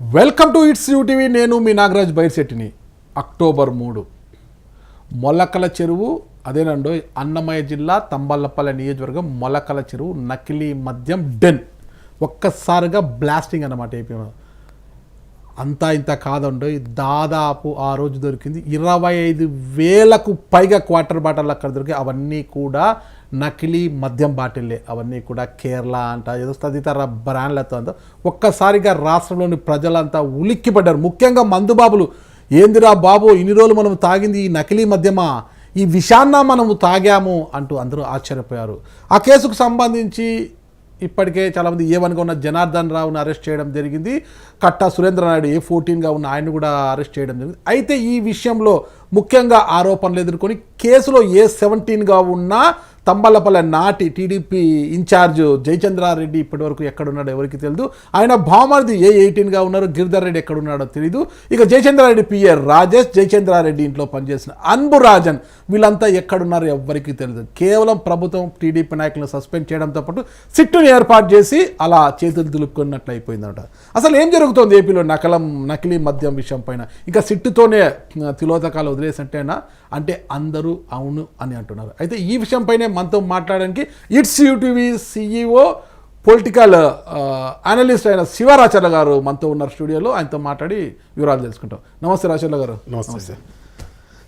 Welcome to it's UTV నేను మీ Nagaraj బైర్శెట్టిని. October మూడు. మొలకల చెరువు అదేనండో అన్నమయ్య జిల్లా తంబల్లపల్లి నియోజకవర్గం మొలకల చెరువు నకిలీ మద్యం డెన్. ఒక్కసారిగా బ్లాస్టింగ్ అన్నమాట ఏపీ అంతా ఇంత కాదండో దాదాపు ఆ రోజు దొరికింది. ఇరవై ఐదు వేలకు పైగా క్వార్టర్ బాటల్ అక్కడ దొరికి అవన్నీ కూడా నకిలీ మద్యం బాటిల్లే అవన్నీ కూడా కేరళ అంట ఏదో తదితర బ్రాండ్లతో అంతా ఒక్కసారిగా రాష్ట్రంలోని ప్రజలంతా ఉలిక్కిపడ్డారు. ముఖ్యంగా మందుబాబులు. ఏందిరా బాబు ఇన్ని రోజులు మనం తాగింది ఈ నకిలీ మద్యమా? ఈ విషాన్న మనము తాగాము అంటూ అందరూ ఆశ్చర్యపోయారు. ఆ కేసుకు సంబంధించి ఇప్పటికే చాలామంది ఏమనుకున్న జనార్దన్ రావును అరెస్ట్ చేయడం జరిగింది. కట్టా సురేంద్రనాయుడు ఏ ఫోర్టీన్గా ఉన్న ఆయన కూడా అరెస్ట్ చేయడం జరిగింది. అయితే ఈ విషయంలో ముఖ్యంగా ఆరోపణలు ఎదుర్కొని కేసులో ఏ సెవెంటీన్గా ఉన్న తంబలపల్లె నాటి టీడీపీ ఇన్ఛార్జ్ జయచంద్రారెడ్డి ఇప్పటివరకు ఎక్కడున్నాడో ఎవరికి తెలియదు ఆయన భామర్ది ఏ ఎయిటీన్గా ఉన్నారు గిరిధర్ రెడ్డి ఎక్కడున్నాడో తెలియదు ఇక జయచంద్రారెడ్డి పిఏ రాజేష్ జయచంద్రారెడ్డి ఇంట్లో పనిచేసిన అన్బు రాజన్ వీళ్ళంతా ఎక్కడున్నారో ఎవ్వరికీ తెలియదు కేవలం ప్రభుత్వం టీడీపీ నాయకులను సస్పెండ్ చేయడంతో పాటు సిట్టుని ఏర్పాటు చేసి అలా చేతులు దులుపుకున్నట్లు అయిపోయిందనమాట అసలు ఏం జరుగుతోంది ఏపీలో నకలం నకిలీ మద్యం విషయం పైన? ఇంకా సిట్టుతోనే తిలోతకాలు వదిలేసంటేనా? అంటే అందరూ అవును అని అంటున్నారు. అయితే ఈ విషయంపైనే మనతో మాట్లాడడానికి it's UTV CEO political analyst అయిన శివరాచర్ల గారు మనతో ఉన్నారు స్టూడియోలో. ఆయనతో మాట్లాడి వివరాలు తెలుసుకుంటాం. నమస్తే రాచర్ల గారు. నమస్తే సార్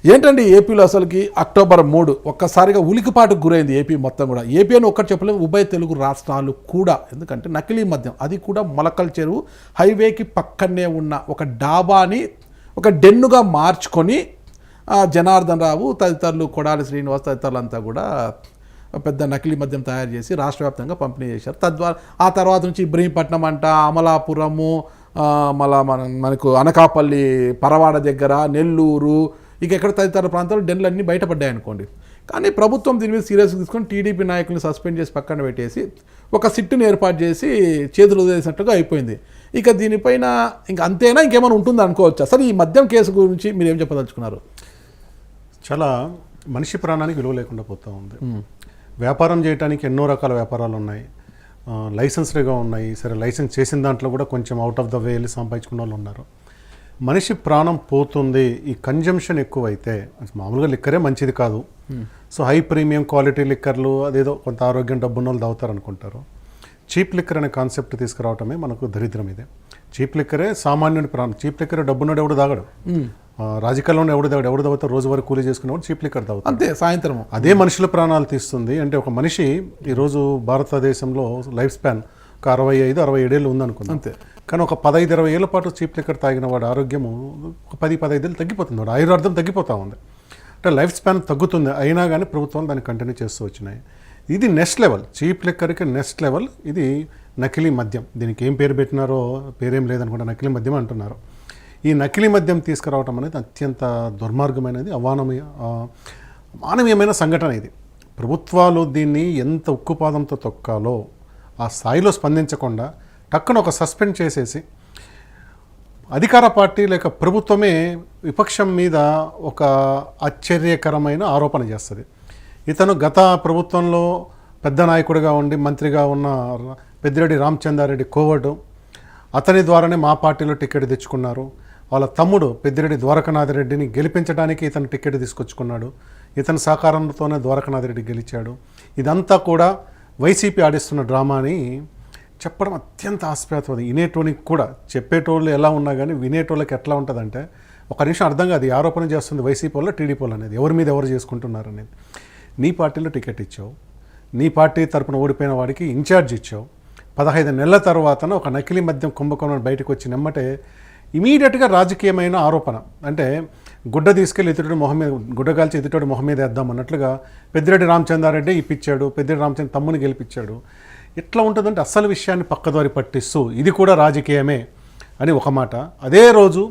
ఏంటండి ఏపీలో అసలుకి అక్టోబర్ మూడు ఒక్కసారిగా ఉలికిపాటుకు గురైంది ఏపీ మొత్తం కూడా. ఏపీ అని ఒక్కటి చెప్పలేము ఉభయ తెలుగు రాష్ట్రాలు కూడా. ఎందుకంటే నకిలీ మద్యం అది కూడా మొలకల చెరువు. హైవేకి పక్కనే ఉన్న ఒక డాబాని ఒక డెన్నుగా మార్చుకొని జనార్దన్ రావు తదితరులు కొడాలి శ్రీనివాస్ తదితరులంతా కూడా పెద్ద నకిలీ మద్యం తయారు చేసి రాష్ట్ర వ్యాప్తంగా పంపిణీ చేశారు. తద్వారా ఆ తర్వాత నుంచి ఇబ్రహీంపట్నం అంట అమలాపురము మళ్ళా మన మనకు అనకాపల్లి పరవాడ దగ్గర నెల్లూరు ఇక ఎక్కడ తదితర ప్రాంతాల్లో డెన్లు అన్నీ బయటపడ్డాయి అనుకోండి. కానీ ప్రభుత్వం దీని మీద సీరియస్గా తీసుకొని టీడీపీ నాయకులను సస్పెండ్ చేసి పక్కన పెట్టేసి ఒక సిట్టుని ఏర్పాటు చేసి చేతులు వదిలేసినట్టుగా అయిపోయింది. ఇక దీనిపైన ఇంక అంతేనా ఇంకేమైనా ఉంటుందా అనుకోవచ్చు? అసలు ఈ మద్యం కేసు గురించి మీరు ఏం చెప్పదలుచుకున్నారు? చాలా మనిషి ప్రాణానికి విలువ లేకుండా పోతూ ఉంది. వ్యాపారం చేయడానికి ఎన్నో రకాల వ్యాపారాలు ఉన్నాయి. లైసెన్స్డ్గా ఉన్నాయి. సరే లైసెన్స్ చేసిన దాంట్లో కూడా కొంచెం అవుట్ ఆఫ్ ద వే వెళ్ళి సంపాదించుకున్న వాళ్ళు ఉన్నారు. మనిషి ప్రాణం పోతుంది. ఈ కన్జంప్షన్ ఎక్కువైతే మామూలుగా లిక్కరే మంచిది కాదు. సో హై ప్రీమియం క్వాలిటీ లిక్కర్లు అదేదో కొంత ఆరోగ్యం డబ్బున్న వాళ్ళు తాగుతారు అనుకుంటారు చీప్ లిక్కర్ అనే కాన్సెప్ట్ తీసుకురావటమే మనకు దరిద్రం ఇదే. చీప్ లిక్కరే సామాన్యుడి ప్రాణం చీప్ లిక్కర్ డబ్బున్నోడు ఎవడు తాగడు. రాజకీయాల్లో ఎవడు ఎవడు తాగుతారు రోజు వరకు కూలీ చేసుకునేవాడు? చీప్ లిక్కర్ తాగుతాడు అంతే సాయంత్రం అదే మనుషుల ప్రాణాలు తీస్తుంది. అంటే ఒక మనిషి ఈరోజు భారతదేశంలో లైఫ్ స్పాన్ ఒక అరవై ఐదు అరవై ఏడేళ్ళు ఉందనుకుందాం. అంతే. కానీ ఒక పదహైదు ఇరవై ఏళ్ళ పాటు చీప్ లిక్కర్ తాగిన వాడి ఆరోగ్యము ఒక పది పదహైదేళ్ళు తగ్గిపోతుంది. వాడు ఆయుర్వార్థం తగ్గిపోతూ ఉంది. అంటే లైఫ్ స్పాన్ తగ్గుతుంది. అయినా కానీ ప్రభుత్వాలు దాన్ని కంటిన్యూ చేస్తూ వచ్చినాయి. ఇది నెక్స్ట్ లెవెల్. చీప్ లిక్కర్కి నెక్స్ట్ లెవెల్. ఇది నకిలీ మద్యం. దీనికి ఏం పేరు పెట్టినారో పేరేం లేదనుకుంటా నకిలీ మద్యం అంటున్నారు. ఈ నకిలీ మద్యం తీసుకురావటం అనేది అత్యంత దుర్మార్గమైనది అవానమీయ మానవీయమైన సంఘటన ఇది. ప్రభుత్వాలు దీన్ని ఎంత ఉక్కుపాదంతో తొక్కాలో ఆ స్థాయిలో స్పందించకుండా టక్కున ఒక సస్పెండ్ చేసేసి అధికార పార్టీ లేక ప్రభుత్వమే విపక్షం మీద ఒక ఆశ్చర్యకరమైన ఆరోపణ చేస్తుంది. ఇతను గత ప్రభుత్వంలో పెద్ద నాయకుడిగా ఉండి మంత్రిగా ఉన్న పెద్దిరెడ్డి రామచంద్రారెడ్డి కోవడు అతని ద్వారానే మా పార్టీలో టికెట్ తెచ్చుకున్నారు. వాళ్ళ తమ్ముడు పెద్దిరెడ్డి ద్వారకనాథ్ రెడ్డిని గెలిపించడానికి ఇతను టికెట్ తీసుకొచ్చుకున్నాడు. ఇతని సహకారంతోనే ద్వారకనాథ్ రెడ్డి గెలిచాడు. ఇదంతా కూడా వైసీపీ ఆడిస్తున్న డ్రామాని చెప్పడం అత్యంత ఆస్పదం వినేటోనికి కూడా చెప్పేటోళ్ళు ఎలా ఉన్నా కానీ వినేటోళ్ళకి ఎట్లా ఉంటుందంటే ఒక నిమిషం అర్థం కాదు ఆరోపణ చేస్తుంది వైసీపీ వాళ్ళు టీడీపీ వాళ్ళు అనేది. ఎవరి మీద ఎవరు చేసుకుంటున్నారు అనేది. నీ పార్టీలో టికెట్ ఇచ్చావు. నీ పార్టీ తరపున ఓడిపోయిన వాడికి ఇన్ఛార్జ్ ఇచ్చావు. పదహైదు నెలల తర్వాతన ఒక నకిలీ మద్యం కుంభకోణం బయటకు వచ్చి నెమ్మటే ఇమీడియట్గా రాజకీయమైన ఆరోపణ. అంటే గుడ్డ తీసుకెళ్ళి ఎదుటి మొహం మీద గుడ్డ కాల్చి ఎదుటి మొహం మీద వేద్దాం అన్నట్లుగా పెద్దిరెడ్డి రామచంద్రారెడ్డి ఇప్పించాడు పెద్దిరెడ్డి రామచంద్ర తమ్ముని గెలిపించాడు ఎట్లా ఉంటుందంటే అసలు విషయాన్ని పక్కదారి పట్టిస్తూ ఇది కూడా రాజకీయమే అని ఒక మాట. అదే రోజు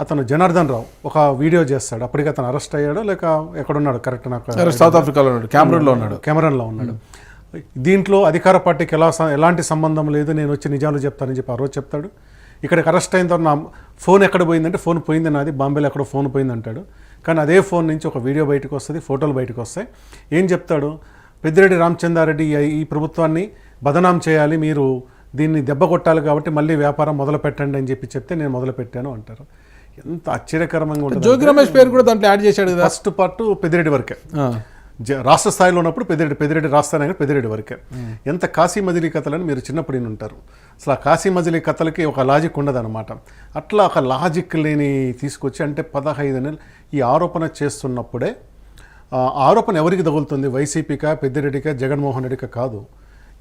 అతను జనార్దన్ రావు ఒక వీడియో చేస్తాడు. అప్పటికి అతను అరెస్ట్ అయ్యాడో లేక ఎక్కడున్నాడు కరెక్ట్ నాకు సౌత్ ఆఫ్రికాలో ఉన్నాడు కెమెరూన్లో ఉన్నాడు. కెమెరాలో ఉన్నాడు. దీంట్లో అధికార పార్టీకి ఎలా ఎలాంటి సంబంధం లేదు నేను వచ్చి నిజాలు చెప్తానని చెప్పి ఆ రోజు చెప్తాడు. ఇక్కడికి అరెస్ట్ అయిన తర్వాత నా ఫోన్ ఎక్కడ పోయిందంటే ఫోన్ పోయింది నాది బాంబేలో ఎక్కడో ఫోన్ పోయింది అంటాడు కానీ అదే ఫోన్ నుంచి ఒక వీడియో బయటకు వస్తుంది ఫోటోలు బయటకు వస్తాయి. ఏం చెప్తాడు? పెద్దిరెడ్డి రామచంద్రారెడ్డి ఈ- ప్రభుత్వాన్ని బదనాం చేయాలి మీరు దీన్ని దెబ్బ కొట్టాలి కాబట్టి మళ్ళీ వ్యాపారం మొదలు పెట్టండి అని చెప్పి చెప్తే నేను మొదలు పెట్టాను అంటారు. ఎంత ఆశ్చర్యకరంగా ఉంటుంది జోగి రమేష్ పేరు కూడా దాంట్లో యాడ్ చేశాడు ఫస్ట్ పార్ట్ పెద్దిరెడ్డి వరకే. రాష్ట్ర స్థాయిలో ఉన్నప్పుడు పెద్దిరెడ్డి పెద్దిరెడ్డి రాష్ట్రాన్ని పెద్దిరెడ్డి వరకే. ఎంత కాశీ మజిలీ కథలని మీరు చిన్నప్పుడు ఉంటారు అసలు ఆ కాశీ మజిలీ కథలకి ఒక లాజిక్ ఉండదన్నమాట. అట్లా ఒక లాజిక్ లేని తీసుకొచ్చి అంటే పదహైదు నెలలు ఈ ఆరోపణ చేస్తున్నప్పుడే ఆరోపణ ఎవరికి తగులుతుంది? వైసీపీకా పెద్దిరెడ్డికా జగన్మోహన్ రెడ్డికా కాదు.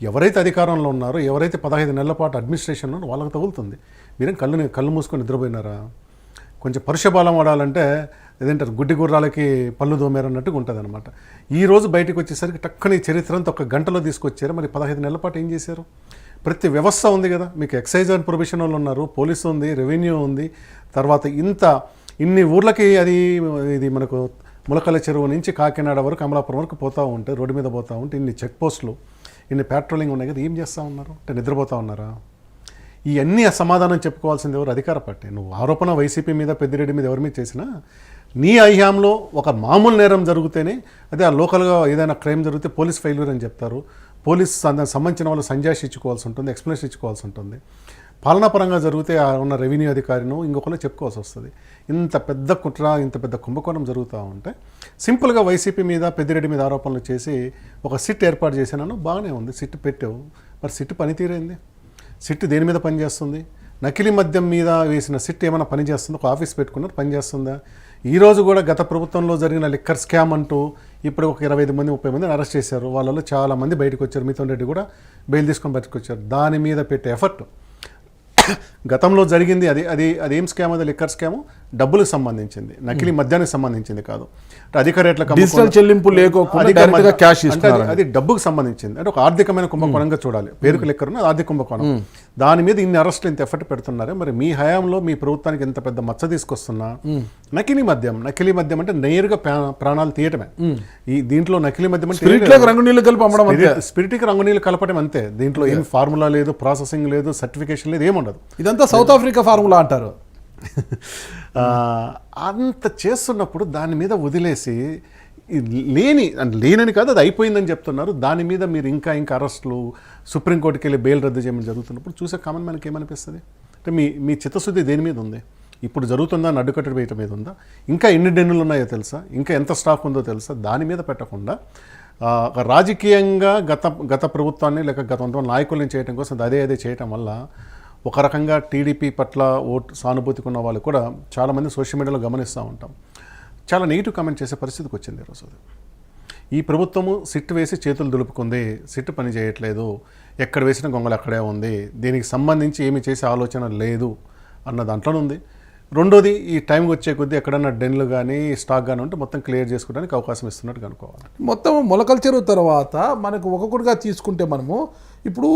ఎవరైతే అధికారంలో ఉన్నారో ఎవరైతే పదహైదు నెలల పాటు అడ్మినిస్ట్రేషన్లో వాళ్ళకి తగులుతుంది. మీరేం కళ్ళు కళ్ళు మూసుకొని నిద్రపోయినారా? కొంచెం పరుషబలం వాడాలంటే ఏదంటారు గుడ్డి గుర్రాలకి పళ్ళు దోమేరు అన్నట్టుగా ఉంటుంది అనమాట ఈ రోజు బయటకు వచ్చేసరికి టక్కని చరిత్రంతా ఒక గంటలో తీసుకొచ్చారు. మరి పదహైదు నెలల పాటు ఏం చేశారు? ప్రతి వ్యవస్థ ఉంది కదా. మీకు ఎక్సైజ్ అండ్ ప్రొబిషన్ వాళ్ళు ఉన్నారు పోలీసు ఉంది రెవెన్యూ ఉంది. తర్వాత ఇంత ఇన్ని ఊర్లకి అది ఇది మనకు ములకల చెరువు నుంచి కాకినాడ వరకు అమలాపురం వరకు పోతూ ఉంటే రోడ్డు మీద పోతూ ఉంటే ఇన్ని చెక్ పోస్టులు ఇన్ని పెట్రోలింగ్ ఉన్నాయి కదా ఏం చేస్తూ ఉన్నారు? అంటే నిద్రపోతూ ఉన్నారా? ఇవన్నీ సమాధానం చెప్పుకోవాల్సింది ఎవరు? అధికార పార్టీ. నువ్వు ఆరోపణ వైసీపీ మీద పెద్దిరెడ్డి మీద ఎవరి మీద చేసినా నీ అహ్యాంలో ఒక మామూలు నేరం జరిగితేనే అదే ఆ లోకల్గా ఏదైనా క్రైమ్ జరిగితే పోలీస్ ఫెయిల్యూర్ అని చెప్తారు. పోలీస్ దానికి సంబంధించిన వాళ్ళు సంజాష్ ఇచ్చుకోవాల్సి ఉంటుంది ఎక్స్ప్లెనేషన్ ఇచ్చుకోవాల్సి ఉంటుంది. పాలనాపరంగా జరిగితే ఆ ఉన్న రెవెన్యూ అధికారిను ఇంకొకరు చెప్పుకోవాల్సి వస్తుంది. ఇంత పెద్ద కుట్ర ఇంత పెద్ద కుంభకోణం జరుగుతూ ఉంటే సింపుల్గా వైసీపీ మీద పెద్దిరెడ్డి మీద ఆరోపణలు చేసి ఒక సిట్ ఏర్పాటు చేసినాను బాగానే ఉంది. సిట్ పెట్టావు. మరి సిట్ పనితీరైంది? సిట్ దేని మీద పనిచేస్తుంది? నకిలీ మద్యం మీద వేసిన సిట్ ఏమైనా పని చేస్తుందా ఒక ఆఫీస్ పెట్టుకున్నారు పని చేస్తుందా ఈ రోజు కూడా గత ప్రభుత్వంలో జరిగిన లిక్కర్ స్కామ్ అంటూ ఇప్పుడు ఒక ఇరవై ఐదు మంది ముప్పై మందిని అరెస్ట్ చేశారు. వాళ్ళలో చాలా మంది బయటకు వచ్చారు. మిథున్ రెడ్డి కూడా బెయిల్ తీసుకొని బయటకు వచ్చారు. దాని మీద పెట్టే ఎఫర్ట్ గతంలో జరిగింది అది అది అది ఏం స్కామ్ అది లిక్కర్ స్కామ్ డబ్బులకు సంబంధించింది. నకిలీ మద్యానికి సంబంధించింది కాదు. అధిక రేట్ల డిజిటల్ చెల్లింపు గా క్యాష్ ఇస్తున్నారు అది డబ్బుకు సంబంధించింది. అంటే ఒక ఆర్థికమైన కుంభకోణంగా చూడాలి. పేరుకు లెక్కరు ఉన్నది ఆర్థిక కుంభకోణం. దాని మీద ఇన్ని అరెస్టులు ఇంత ఎఫర్ట్ పెడుతున్నారు. మరి మీ హయాంలో మీ ప్రభుత్వానికి ఇంత పెద్ద మచ్చ తీసుకొస్తున్నా? నకిలీ మద్యం. నకిలీ మద్యం అంటే నేరుగా ప్రా- ప్రాణాలు తీయటమే. ఈ దీంట్లో నకిలీ మద్యం అంటే రంగు నీళ్ళు కలిపి అమ్మడం అంతే. స్పిరిట్- స్పిరిట్కి రంగు నీళ్ళు కలపడం అంతే. దీంట్లో ఏం ఫార్ములా లేదు ప్రాసెసింగ్ లేదు సర్టిఫికేషన్ లేదు ఏముండదు. ఇదంతా సౌత్ ఆఫ్రికా ఫార్ములా అంటారు. అంత చేస్తున్నప్పుడు దాని మీద వదిలేసి లేని లేనని కాదు అది అయిపోయిందని చెప్తున్నారు. దాని మీద మీరు ఇంకా ఇంకా అరెస్టులు సుప్రీంకోర్టుకి వెళ్ళి బెయిల్ రద్దు చేయమని జరుగుతున్నప్పుడు చూసే కామన్ మనకి ఏమనిపిస్తుంది? అంటే మీ మీ చిత్తశుద్ధి దేని మీద ఉంది? ఇప్పుడు జరుగుతుందా? అని అడ్డుకట్టడి వేయటం మీద ఉందా? ఇంకా ఎన్ని డెన్నులు ఉన్నాయో తెలుసా? ఇంకా ఎంత స్టాక్ ఉందో తెలుసా? దాని మీద పెట్టకుండా రాజకీయంగా గత గత ప్రభుత్వాన్ని లేక గతంతో నాయకుల్ని చేయడం కోసం అదే అదే చేయటం వల్ల ఒక రకంగా టీడీపీ పట్ల ఓటు సానుభూతికి ఉన్న వాళ్ళు కూడా చాలామంది సోషల్ మీడియాలో గమనిస్తూ ఉంటాం. చాలా నెగిటివ్ కామెంట్ చేసే పరిస్థితికి వచ్చింది ఈరోజు ఈ ప్రభుత్వము సిట్ వేసి చేతులు దులుపుకుంది సిట్ పని చేయట్లేదు ఎక్కడ వేసిన గొంగలు అక్కడే ఉంది దీనికి సంబంధించి ఏమి చేసే ఆలోచన లేదు అన్న దాంట్లోనే ఉంది. రెండోది ఈ టైంకి వచ్చే కొద్దీ ఎక్కడన్నా డెన్లు కానీ స్టాక్ కానీ ఉంటే మొత్తం క్లియర్ చేసుకోవడానికి అవకాశం ఇస్తున్నట్టు కనుక్కోవాలి మొత్తం మొలకల చెరువు తర్వాత మనకు ఒక్కొక్కటిగా తీసుకుంటే మనము ఇప్పుడు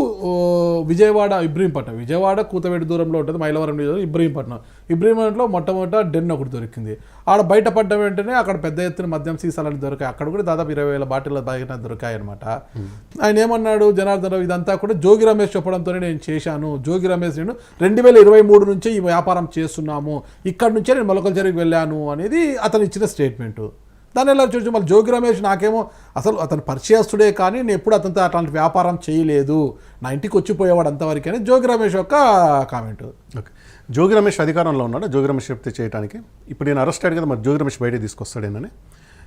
విజయవాడ ఇబ్రహీంపట్నం. విజయవాడ కూతవేడి దూరంలో ఉంటుంది మైలవరం నియోజకవర్గం ఇబ్రహీంపట్నం. ఇబ్రహీంపట్నంలో మొట్టమొదట డెన్ ఒకటి దొరికింది. ఆడ బయట పడ్డ వెంటనే అక్కడ పెద్ద ఎత్తున మద్యం సీసాలని దొరికాయి. అక్కడ కూడా దాదాపు ఇరవై వేల బాటిల్ బయట దొరికాయి అనమాట ఆయన ఏమన్నాడు జనార్దన్ రావు ఇదంతా కూడా జోగి రమేష్ చెప్పడంతోనే నేను చేశాను. జోగి రమేష్ నేను రెండు వేల ఇరవై మూడు నుంచే ఈ వ్యాపారం చేస్తున్నాము. ఇక్కడ నుంచే నేను మొలకల చెరువుకి వెళ్ళాను అనేది అతను ఇచ్చిన స్టేట్మెంటు. దాని ఎలా చూసి మళ్ళీ జోగి రమేష్ నాకేమో అసలు అతను పరిచయస్తుడే కానీ నేను ఎప్పుడు అతనితో అట్లాంటి వ్యాపారం చేయలేదు. నా ఇంటికి వచ్చిపోయేవాడు అంతవరకు అని జోగి రమేష్ యొక్క కామెంట్. ఓకే. జోగి రమేష్ అధికారంలో ఉన్నాడు? జోగి రమేష్ చెప్తే చేయడానికి ఇప్పుడు నేను అరెస్ట్ అయ్యాడు కదా మరి జోగి రమేష్ బయట తీసుకొస్తాడేనని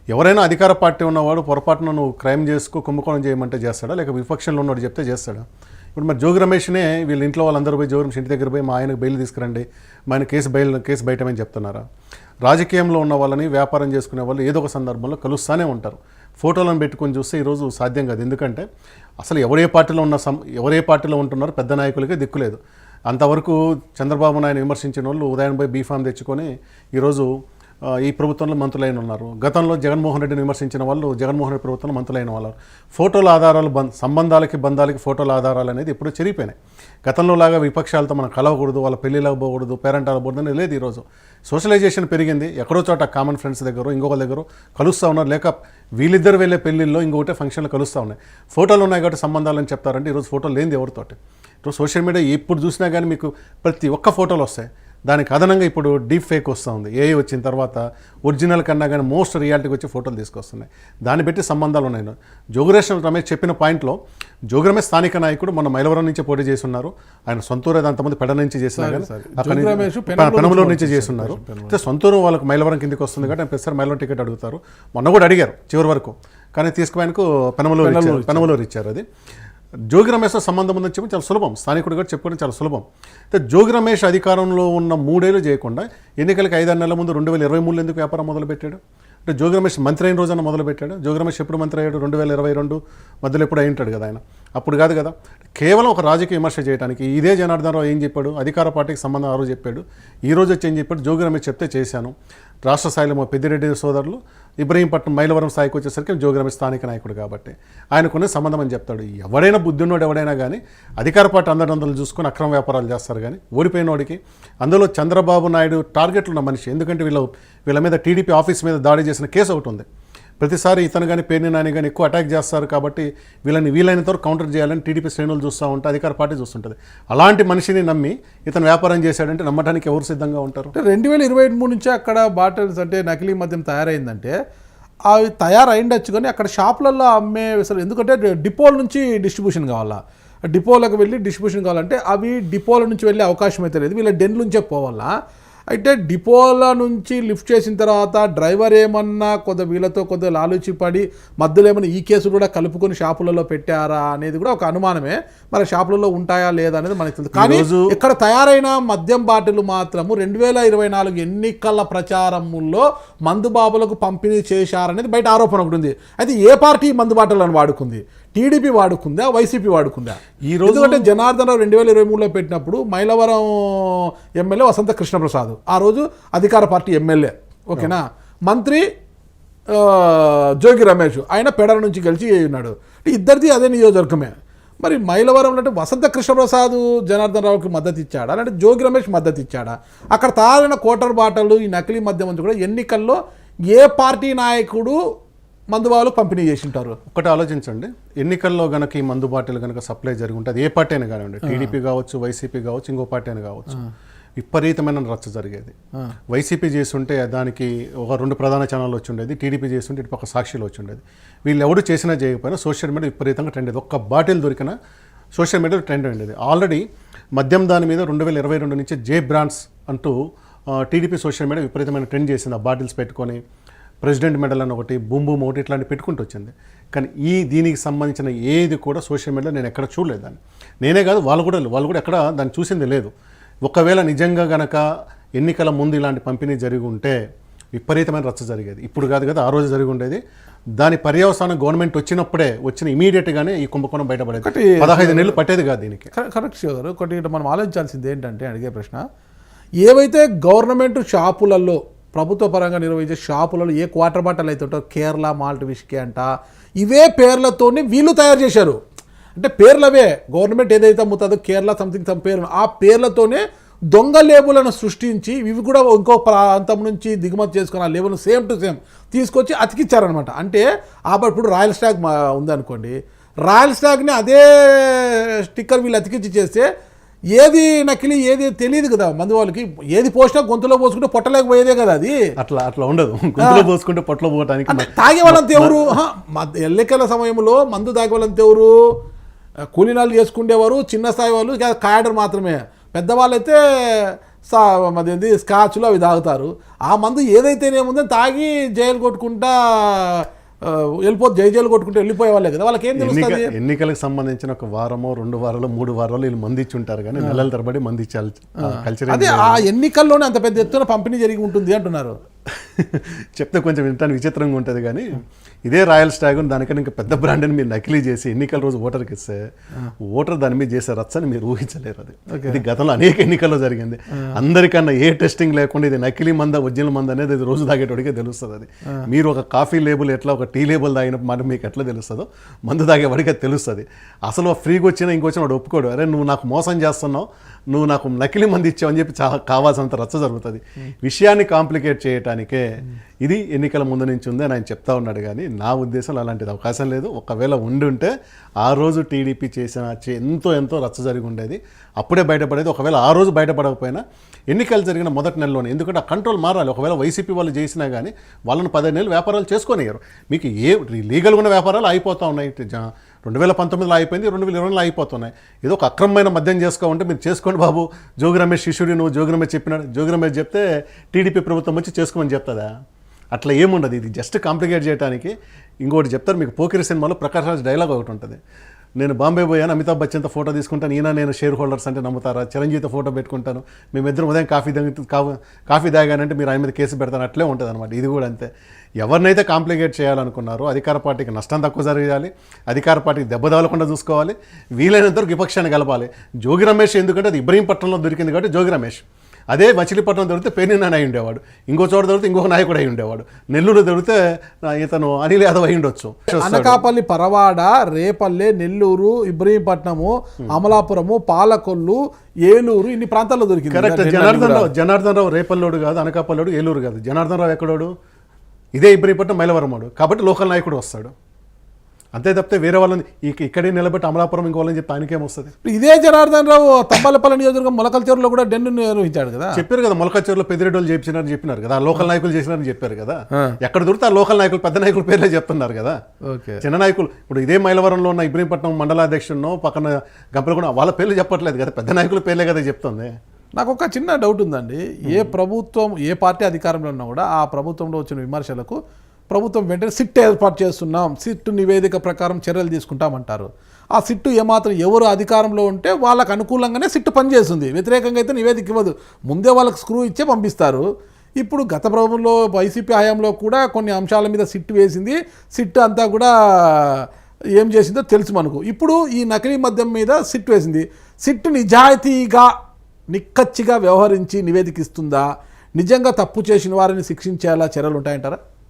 ఎవరైనా అధికార పార్టీ ఉన్నవాడు పొరపాటున నువ్వు క్రైమ్ చేసుకో కుంభకోణం చేయమంటే చేస్తాడా? లేక విపక్షంలో ఉన్నాడు చెప్తే చేస్తాడా? ఇప్పుడు మరి జోగి రమేష్నే వీళ్ళ ఇంట్లో వాళ్ళందరూ పోయి జోగి రమేష్ ఇంటి దగ్గర పోయి మా ఆయనకు బెయిల్ తీసుకురండి మా ఆయన కేసు బయలు కేసు బయటమని చెప్తున్నారా? రాజకీయంలో ఉన్న వాళ్ళని వ్యాపారం చేసుకునే వాళ్ళు ఏదో ఒక సందర్భంలో కలుస్తూనే ఉంటారు. ఫోటోలను పెట్టుకొని చూస్తే ఈరోజు సాధ్యం కాదు. ఎందుకంటే అసలు ఎవరే పార్టీలో ఉన్న సం ఎవరే పార్టీలో ఉంటున్నారో పెద్ద నాయకులకే దిక్కులేదు అంతవరకు చంద్రబాబు నాయుడు విమర్శించిన వాళ్ళు ఉదయం పోయి బీఫామ్ తెచ్చుకొని ఈరోజు ఈ ప్రభుత్వంలో మంత్రులైన ఉన్నారు. గతంలో జగన్మోహన్ రెడ్డిని విమర్శించిన వాళ్ళు జగన్మోహన్ రెడ్డి ప్రభుత్వంలో మంత్రులైన వాళ్ళు. ఫోటోల ఆధారాలు బంద్ సంబంధాలకి బంధాలకి ఫోటోల ఆధారాలు అనేది ఇప్పుడు చెరిగిపోయినాయి. గతంలో లాగా విపక్షాలతో మనం కలవకూడదు వాళ్ళ పెళ్ళిళ్ళకి పోకూడదు పేరెంట్ అవ్వకూడదు అనేది లేదు ఈరోజు. సోషలైజేషన్ పెరిగింది. ఎక్కడో చోట కామన్ ఫ్రెండ్స్ దగ్గర ఇంకొక దగ్గర కలుస్తూ ఉన్నారు. లేక వీళ్ళిద్దరు వెళ్ళే పెళ్ళిళ్ళలో ఇంకొకటే ఫంక్షన్లు కలుస్తూ ఉన్నాయి. ఫోటోలు ఉన్నాయి కాబట్టి సంబంధాలని చెప్తారంటే ఈరోజు ఫోటోలు లేనిది ఎవరితోటి? ఇప్పుడు సోషల్ మీడియా ఎప్పుడు చూసినా కానీ మీకు ప్రతి ఒక్క ఫోటోలు వస్తాయి. దానికి అదనంగా ఇప్పుడు డీప్ ఫేక్ వస్తూ ఉంది ఏఐ వచ్చిన తర్వాత ఒరిజినల్ కన్నా కానీ మోస్ట్ రియాలిటీకి వచ్చి ఫోటోలు తీసుకొస్తున్నాయి. దాన్ని బట్టి సంబంధాలు ఉన్నాయి. జోగురేషన్ రమేష్ చెప్పిన పాయింట్లో జోగి రమేష్ స్థానిక నాయకుడు మన మైలవరం నుంచి పోటీ చేస్తున్నారు. ఆయన సొంతూరు అంతమంది పెడ నుంచి చేసినా కానీ సరే. అక్కడి నుంచి- పెనమలూరు చేస్తున్నారు. అయితే సొంతూరు వాళ్ళకి మైలవరం కిందకి వస్తుంది కాబట్టి ఆయన ప్రతిసారి మైలవరం టికెట్ అడుగుతారు. మొన్న కూడా అడిగారు చివరి వరకు. కానీ తీసుకుపోయానికి పెనమలూరు ఇచ్చారు. పెనమలూరు ఇచ్చారు అది. జోగి రమేష్తో సంబంధం ఉందని చెప్పి చాలా సులభం. స్థానికుడు కూడా చెప్పుకోవడం చాలా సులభం. అయితే జోగి రమేష్ అధికారంలో ఉన్న మూడేళ్ళు చేయకుండా ఎన్నికలకు ఐదారు నెలల ముందు రెండు వేల ఇరవై మూడులో ఎందుకు వ్యాపారం మొదలుపెట్టాడు? అంటే జోగి రమేష్ మంత్రి అయిన రోజున మొదలుపెట్టాడు. జోగి రమేష్ ఎప్పుడు మంత్రి అయ్యాడు? రెండు వేల ఇరవై రెండు మధ్యలో ఎప్పుడు అయింటాడు కదా ఆయన. అప్పుడు కాదు కదా. కేవలం ఒక రాజకీయ విమర్శ చేయడానికి ఇదే జనార్దన్ రావు ఏం చెప్పాడు? అధికార పార్టీకి సంబంధం ఆ రోజు చెప్పాడు. ఈ రోజు వచ్చి ఏం చెప్పాడు? జోగి రమేష్ చెప్తే చేశాను. రాష్ట్ర స్థాయిలో మా పెద్దిరెడ్డి సోదరులు ఇబ్రహీంపట్నం మైలవరం స్థాయికి వచ్చేసరికి జోగి రమేష్ స్థానిక నాయకుడు కాబట్టి ఆయనకున్న సంబంధం అని చెప్తాడు. ఎవడైనా బుద్ధిన్నోడు ఎవడైనా కానీ అధికార పార్టీ అందరినందరూ చూసుకొని అక్రమ వ్యాపారాలు చేస్తారు కానీ ఓడిపోయినోడికి అందులో చంద్రబాబు నాయుడు టార్గెట్లు ఉన్న మనిషి. ఎందుకంటే వీళ్ళ వీళ్ళ మీద టీడీపీ ఆఫీస్ మీద దాడి చేసిన కేసు ఒకటి ఉంది. ప్రతిసారి ఇతను కానీ పేర్ని నాని కానీ ఎక్కువ అటాక్ చేస్తారు కాబట్టి వీళ్ళని వీలైనంత వరకు కౌంటర్ చేయాలని టీడీపీ శ్రేణులు చూస్తూ ఉంటే అధికార పార్టీ చూస్తుంటుంది. అలాంటి మనిషిని నమ్మి ఇతను వ్యాపారం చేశాడంటే నమ్మడానికి ఎవరు సిద్ధంగా ఉంటారు? అంటే రెండు వేల ఇరవై మూడు నుంచి అక్కడ బాటిల్స్ అంటే నకిలీ మద్యం తయారైందంటే అవి తయారైండొచ్చు కానీ అక్కడ షాపులలో అమ్మే అసలు ఎందుకంటే డిపోల నుంచి డిస్ట్రిబ్యూషన్ కావాలా. డిపోలకు వెళ్ళి డిస్ట్రిబ్యూషన్ కావాలంటే అవి డిపోల నుంచి వెళ్ళే అవకాశం అయితే లేదు. వీళ్ళ డెన్ నుంచే పోవాలా. అయితే డిపోల నుంచి లిఫ్ట్ చేసిన తర్వాత డ్రైవర్ ఏమన్నా కొద్ది వీళ్ళతో కొద్దిగా లాలూచి పడి మధ్యలో ఏమన్నా ఈ కేసు కూడా కలుపుకొని షాపులలో పెట్టారా అనేది కూడా ఒక అనుమానమే. మరి షాపులలో ఉంటాయా లేదా అనేది మనకు తెలియదు. కానీ ఇక్కడ తయారైన మద్యం బాటిల్ మాత్రము రెండు వేల ఇరవై నాలుగు ఎన్నికల ప్రచారముల్లో మందు బాబులకు పంపిణీ చేశారనేది బయట ఆరోపణ ఒకటి ఉంది. అయితే ఏ పార్టీ మందు బాటలను వాడుకుంది? టీడీపీ వాడుకుందా వైసీపీ వాడుకుందా? ఈ రోజు- ఎందుకంటే జనార్దన్ రావు రెండు వేల ఇరవై మూడులో పెట్టినప్పుడు మైలవరం ఎమ్మెల్యే వసంత కృష్ణప్రసాద్ ఆ రోజు అధికార పార్టీ ఎమ్మెల్యే ఓకేనా? మంత్రి జోగి రమేష్. ఆయన పెడర నుంచి గెలిచి ఉన్నాడు. అంటే ఇద్దరిది అదే నియోజకవర్గమే. మరి మైలవరం అంటే వసంత కృష్ణప్రసాద్ జనార్దన్ రావుకి మద్దతు ఇచ్చాడా? లేదంటే జోగి రమేష్ మద్దతు ఇచ్చాడా? అక్కడ తాగిన కోటర్ బాటలు ఈ నకిలీ మద్యం నుంచి కూడా ఎన్నికల్లో ఏ పార్టీ నాయకుడు మందుబాలు పంపిణీ చేసి ఉంటారు ఒకటి ఆలోచించండి. ఎన్నికల్లో గనక ఈ మందు బాటిల్ గనక సప్లై జరిగి ఉంటే అది ఏ పార్టీ అయినా కానివ్వండి. టీడీపీ కావచ్చు వైసీపీ కావచ్చు ఇంకో పార్టీ అయినా కావచ్చు. విపరీతమైన రచ్చ జరిగేది. వైసీపీ చేస్తుంటే దానికి ఒక రెండు ప్రధాన ఛానళ్ళు వచ్చి ఉండేది. టీడీపీ చేస్తుంటే ఇటు పక్క సాక్షిలో వచ్చి ఉండేది. వీళ్ళు ఎవడు చేసినా చేయకపోయినా సోషల్ మీడియా విపరీతంగా ట్రెండ్ అయ్యేది. ఒక్క బాటిల్ దొరికినా సోషల్ మీడియాలో ట్రెండ్ ఉండేది ఆల్రెడీ మద్యం దాని మీద రెండు వేల ఇరవై రెండు నుంచి జే బ్రాండ్స్ అంటూ టీడీపీ సోషల్ మీడియా విపరీతమైన ట్రెండ్ చేసింది. ఆ బాటిల్స్ పెట్టుకొని ప్రెసిడెంట్ మెడల్ అని ఒకటి బూమ్ బూమ్ ఒకటి ఇట్లాంటి పెట్టుకుంటూ వచ్చింది. కానీ ఈ దీనికి సంబంధించిన ఏది కూడా సోషల్ మీడియాలో నేను ఎక్కడ చూడలేదు దాన్ని. నేనే కాదు వాళ్ళు కూడా వాళ్ళు కూడా ఎక్కడ దాన్ని చూసింది లేదు. ఒకవేళ నిజంగా గనక ఎన్నికల ముందు ఇలాంటి పంపిణీ జరిగి ఉంటే విపరీతమైన రచ్చ జరిగేది. ఇప్పుడు కాదు కదా ఆ రోజు జరిగి ఉండేది. దాని పర్యవసానం గవర్నమెంట్ వచ్చినప్పుడే వచ్చిన ఇమీడియట్గానే ఈ కుంభకోణం బయటపడేది. ఒకటి- పదహైదు నెలలు పట్టేది కాదు దీనికి. కరె- కరెక్ట్ గారు ఒకటి మనం ఆలోచించాల్సింది ఏంటంటే అడిగే ప్రశ్న ఏవైతే గవర్నమెంట్ షాపులలో ప్రభుత్వ పరంగా నిర్వహించే షాపులలో ఏ క్వార్టర్ బాటలు అయితే ఉంటారో కేరళ మాల్ట్ విస్కీ అంట ఇవే పేర్లతోనే వీళ్ళు తయారు చేశారు. అంటే పేర్లవే గవర్నమెంట్ ఏదైతే అమ్ముతుందో కేరళ సంథింగ్ సమ్ పేరు ఆ పేర్లతోనే దొంగ లేబులను సృష్టించి ఇవి కూడా ఇంకో ప్రాంతం నుంచి దిగుమతి చేసుకుని ఆ లేబుల్ని సేమ్ టు సేమ్ తీసుకొచ్చి అతికిచ్చారనమాట అంటే ఆ ఇప్పుడు రాయల్ స్టాక్ ఉందనుకోండి రాయల్ స్టాక్ని అదే స్టిక్కర్ వీళ్ళు అతికించి చేస్తే ఏది నకిలీ ఏది తెలియదు కదా మందు వాళ్ళకి. ఏది పోసినా గొంతులో పోసుకుంటే పొట్టలేకపోయేదే కదా అది. అట్లా అట్లా ఉండదు. గొంతులో పోసుకుంటే పొట్టలో పోవటానికి అంటే తాగే వాళ్ళంతా ఎవరు? ఎన్నికల సమయంలో మందు తాగే వాళ్ళంతా ఎవరు కూలీనాలు చేసుకునేవారు చిన్న స్థాయి వాళ్ళు కాయడర్ మాత్రమే. పెద్దవాళ్ళు అయితే సా అదేంది స్కాచ్లు అవి తాగుతారు. ఆ మందు ఏదైతేనేముందో తాగి జైలు కొట్టుకుంటా ఆ, వెళ్ళిపో జై జైలు కొట్టుకుంటూ వెళ్ళిపోయే వాళ్ళే కదా. వాళ్ళకి ఏం ఎన్నిక ఎన్నికలకు సంబంధించిన ఒక వారమో రెండు వారాలు మూడు వారాలు వీళ్ళు మంది ఇచ్చి ఉంటారు కానీ నెలల తరబడి మంది కల్చర్ అదే ఆ ఎన్నికల్లోనే అంత పెద్ద ఎత్తున పంపిణీ జరిగి ఉంటుంది అంటున్నారు. చెప్తే కొంచెం వినటానికి విచిత్రంగా ఉంటుంది కానీ ఇదే రాయల్ స్టాగ్ దానికన్నా ఇంకా పెద్ద బ్రాండ్ అని మీరు నకిలీ చేసి ఎన్నికల రోజు ఓటర్కి ఇస్తే ఓటర్ దాని మీద చేసే రచ్చని మీరు ఊహించలేరు అది. ఇది గతంలో అనేక ఎన్నికల్లో జరిగింది. అందరికన్నా ఏ టెస్టింగ్ లేకుండా ఇది నకిలీ మంద ఒరిజినల్ మంద అనేది ఇది రోజు తాగేటోడికే తెలుస్తుంది అది. మీరు ఒక కాఫీ లేబుల్ ఎట్లా ఒక టీ లేబుల్ తాగిన మాట మీకు ఎట్లా తెలుస్తుందో మందు తాగేవాడికి తెలుస్తుంది. అసలు ఫ్రీగా వచ్చినా ఇంకొచ్చిన వాడు ఒప్పుకోడు. అరే నువ్వు నాకు మోసం చేస్తున్నావు నువ్వు నాకు నకిలీ మంది ఇచ్చావని చెప్పి చా కావాల్సినంత రచ్చ జరుగుతుంది. విషయాన్ని కాంప్లికేట్ చేయటానికే ఇది ఎన్నికల ముందు నుంచి ఉంది అని ఆయన చెప్తా ఉన్నాడు కానీ నా ఉద్దేశంలో అలాంటిది అవకాశం లేదు. ఒకవేళ ఉండి ఉంటే ఆ రోజు టీడీపీ చేసిన చే- ఎంతో ఎంతో రచ్చ జరిగి ఉండేది. అప్పుడే బయటపడేది. ఒకవేళ ఆ రోజు బయటపడకపోయినా ఎన్నికలు జరిగిన మొదటి నెలలోనే ఎందుకంటే ఆ కంట్రోల్ మారాలి. ఒకవేళ వైసీపీ వాళ్ళు చేసినా కానీ వాళ్ళని పదిహేను నెలలు వ్యాపారాలు చేసుకొనియరు మీకు ఏ లీగల్గా ఉన్న వ్యాపారాలు అయిపోతూ ఉన్నాయి. రెండు వేల పంతొమ్మిదిలో అయిపోయింది రెండు వేల ఇరవైలో అయిపోతున్నాయి ఏదో ఒక అక్రమమైన మద్యం చేసుకోమంటే మీరు చేసుకోండి బాబు. జోగి రమేష్ శిష్యుడు నువ్వు జోగి రమేష్ చెప్పినాడు. జోగి రమేష్ చెప్తే టీడీపీ ప్రభుత్వం వచ్చి చేసుకోమని చెప్తుందా? అట్లా ఏముండదు. ఇది జస్ట్ కాంప్లికేట్ చేయడానికి ఇంకోటి చెప్తారు మీకు పోకిరి సినిమాలో ప్రకాష్ రాజ్ డైలాగ్ ఒకటి ఉంటుంది. నేను బాంబే పోయాను అమితాబ్ బచ్చన్తో ఫోటో తీసుకుంటాను ఈయన నేను షేర్ హోల్డర్స్ అంటే నమ్ముతారా? చిరంజీవితో ఫోటో పెట్టుకుంటాను మేమిద్దరం ఉదయం కాఫీ తాగి కాఫీ కాఫీ తాగానంటే మీరు ఆయన మీద కేసు పెడతాను అట్లే ఉంటుంది అనమాట ఇది కూడా అంతే. ఎవరినైతే కాంప్లికేట్ చేయాలనుకున్నారో అధికార పార్టీకి నష్టం తక్కువ జరగాలి అధికార పార్టీకి దెబ్బ తగలకుండా చూసుకోవాలి వీలైనంత వరకు విపక్షాన్ని కలపాలి. జోగి రమేష్ ఎందుకంటే అది ఇబ్రహీంపట్నంలో దొరికింది కాబట్టి జోగి రమేష్. అదే మచిలీపట్నం దొరికితే పేర్ని నాని అయి ఉండేవాడు. ఇంకో చోట దొరికితే ఇంకొక నాయకుడు అయి ఉండేవాడు. నెల్లూరు దొరికితే ఇతను అనిల్ యాదవ్ అయి ఉండొచ్చు. అనకాపల్లి పరవాడ రేపల్లె నెల్లూరు ఇబ్రహీంపట్నము అమలాపురము పాలకొల్లు ఏలూరు ఇన్ని ప్రాంతాల్లో దొరికింది. కరెక్ట్. జనార్దన్. రావు జనార్దన్ రావు రేపల్లోడు కాదు అనకాపల్లోడు ఏలూరు కాదు. జనార్దన్ రావు ఎక్కడోడు? ఇదే ఇబ్రహీపట్నం మైలవరమాడు. కాబట్టి లోకల్ నాయకుడు వస్తాడు. అంతే తప్పితే వేరే వాళ్ళని ఇక ఇక్కడే నిలబెట్టి అమలాపురం ఇంకో వాళ్ళని చెప్తే ఆయనకేం వస్తుంది? ఇదే జనార్దన్ రావు తంబాలపల్లి నియోజకవర్గం మొలకల చెరువులో కూడా డెన్ను నిర్వహించాడు కదా. చెప్పారు కదా మొలకచ్చూరులో పెద్దిరెడ్డి చేపించినారని చెప్పినారు కదా లోకల్ నాయకులు చేసినారని చెప్పారు కదా. ఎక్కడ దొరికితే ఆ లోకల్ నాయకులు పెద్ద నాయకుల పేర్లే చెప్తున్నారు కదా. ఓకే. చిన్న నాయకులు ఇప్పుడు ఇదే మైలవరంలో ఉన్న ఇబ్రహీంపట్నం మండలాధ్యక్షుడినో పక్కన గంపలగూడ వాళ్ళ పేర్లు చెప్పట్లేదు కదా పెద్ద నాయకుల పేర్లే కదా చెప్తుంది. నాకు ఒక చిన్న డౌట్ ఉందండి. ఏ ప్రభుత్వం ఏ పార్టీ అధికారంలో ఉన్నా కూడా ఆ ప్రభుత్వంలో వచ్చిన విమర్శలకు ప్రభుత్వం వెంటనే సిట్ ఏర్పాటు చేస్తున్నాం. సిట్ నివేదిక ప్రకారం చర్యలు తీసుకుంటామంటారు. ఆ సిట్టు ఏమాత్రం ఎవరు అధికారంలో ఉంటే వాళ్ళకు అనుకూలంగానే సిట్టు పనిచేస్తుంది. వ్యతిరేకంగా అయితే నివేదిక ఇవ్వదు. ముందే వాళ్ళకి స్క్రూ ఇచ్చే పంపిస్తారు. ఇప్పుడు గత ప్రభుత్వంలో వైసీపీ హయాంలో కూడా కొన్ని అంశాల మీద సిట్టు వేసింది. సిట్టు అంతా కూడా ఏం చేసిందో తెలుసు మనకు. ఇప్పుడు ఈ నకిలీ మద్యం మీద సిట్ వేసింది. సిట్టు నిజాయితీగా నిక్కచ్చిగా వ్యవహరించి నివేదిక ఇస్తుందా? నిజంగా తప్పు చేసిన వారిని శిక్షించేలా చర్యలు ఉంటాయంటారా?